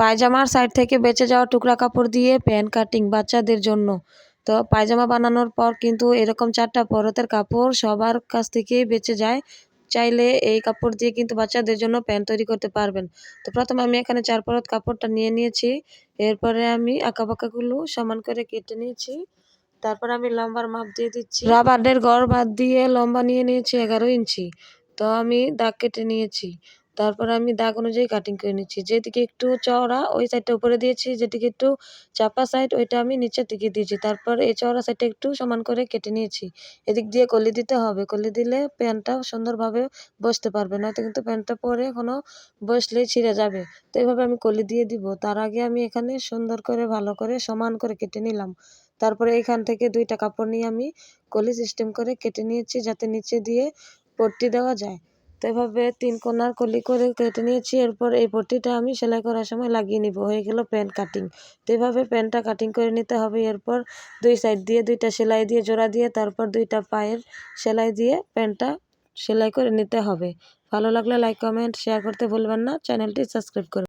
পায়জামার সাইড থেকে বেঁচে যাওয়া টুকরা কাপড় দিয়ে প্যান্ট কাটিং বাচ্চাদের জন্য। তো পায়জামা বানানোর পর কিন্তু এরকম চারটা পরতের কাপড় সবার কাছ থেকেই বেঁচে যায়। চাইলে এই কাপড় দিয়ে কিন্তু বাচ্চাদের জন্য প্যান্ট তৈরি করতে পারবেন। তো প্রথমে আমি এখানে চার পরত কাপড়টা নিয়ে নিয়েছি। এরপরে আমি আঁকাবাঁকাগুলো সমান করে কেটে নিয়েছি। তারপর আমি লম্বার মাপ দিয়ে দিচ্ছি। রাবারের গড় বাদ দিয়ে লম্বা নিয়ে নিয়েছি এগারো ইঞ্চি। তো আমি দাগ কেটে নিয়েছি। তারপর আমি দাগ অনুযায়ী কাটিং করে নিচ্ছি। যেদিকে একটু চওড়া, ওই সাইডটা উপরে দিয়েছি, যেদিকে একটু চাপা সাইড ওইটা আমি নিচের দিকে দিয়েছি। তারপর এই চওড়া সাইডটা একটু সমান করে কেটে নিয়েছি। এদিক দিয়ে কলি দিতে হবে। কলি দিলে প্যান্টটা সুন্দরভাবে বসতে পারবে, নয়তো কিন্তু প্যান্টটা পরে কোনো বসলেই ছিঁড়ে যাবে। তো এইভাবে আমি কলি দিয়ে দিব। তার আগে আমি এখানে সুন্দর করে, ভালো করে, সমান করে কেটে নিলাম। তারপরে এখান থেকে দুইটা কাপড় নিয়ে আমি কলি সিস্টেম করে কেটে নিয়েছি, যাতে নিচে দিয়ে পট্টি দেওয়া যায়। তো এভাবে তিন কোনার কলি করে কেটে নিয়েছি। এরপর এই পট্টিটা আমি সেলাই করার সময় লাগিয়ে নিব। হয়ে গেল প্যান্ট কাটিং। তো এভাবে প্যান্টটা কাটিং করে নিতে হবে। এরপর দুই সাইড দিয়ে দুইটা সেলাই দিয়ে জোড়া দিয়ে তারপর দুইটা পায়ের সেলাই দিয়ে প্যান্টটা সেলাই করে নিতে হবে। ভালো লাগলে লাইক, কমেন্ট, শেয়ার করতে ভুলবেন না। চ্যানেলটি সাবস্ক্রাইব করে